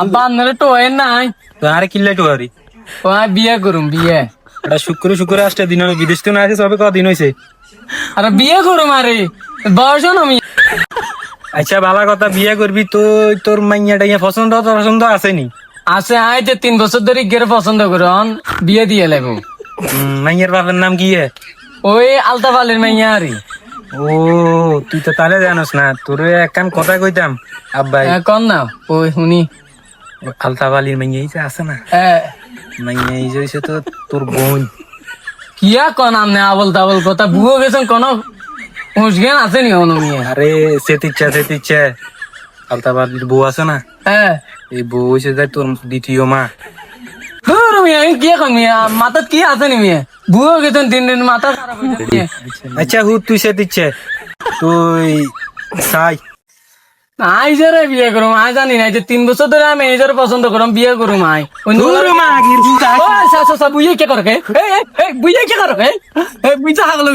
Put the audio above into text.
আব্বা তো হয় নাই। তো আরে কিল্লাই তো আরি ও বিয়ে করুম বিয়ে। এটা শুক্র শুক্র আসতে দিন হলো বিদেশ তো না আছে সবে কদিন হয়েছে আরে বিয়ে করুম আরে বয়স আমি আচ্ছা ভালো কথা বিয়ে করবি তো তোর মাইয়া টাইয়া পছন্দ তোর পছন্দ আসেনি আছে আই যে তিন বছর ধরে গেরে পছন্দ করে অন বিয়ে দিয়ে লাগবো মাইয়ার বাপের নাম কি এ? ওই আলতা পালের মাইয়া আরে। ও তুই তো তাহলে জানোস না তোর একখান কথা কইতাম। আব্বাই। কন না ওই শুনি। আলতা বালির মাইয়া যে আছে না? হ্যাঁ এই যে হইছে তো তোর বোন। কিয়া কন আমনে আবল তাবল কথা? বুয়ো গেছেন কোন হুঁসজ্ঞান আছে নি অনু মিয়া? আরে সেতিচ্ছা সেতিচ্ছা আলতা বালির বউ আছে না? হ্যাঁ এই বউ হইছে যে তোর দ্বিতীয় মা। ধুর মিয়া কি কম মিয়া? মাথাত কি আছে নি মিয়া? বুয়ো গেছেন দিন দিন মাথা খারাপ হয়ে আচ্ছা হু তুই সেতিচ্ছে তুই সাই আই যারে বিয়ে করুম আই জানি না যে তিন বছর ধরে আমি এই পছন্দ করুম বিয়ে করুম আই। ওই মা সা সা বুঝে কে করে হে বুঝে কে করে হে বুঝে হাগলো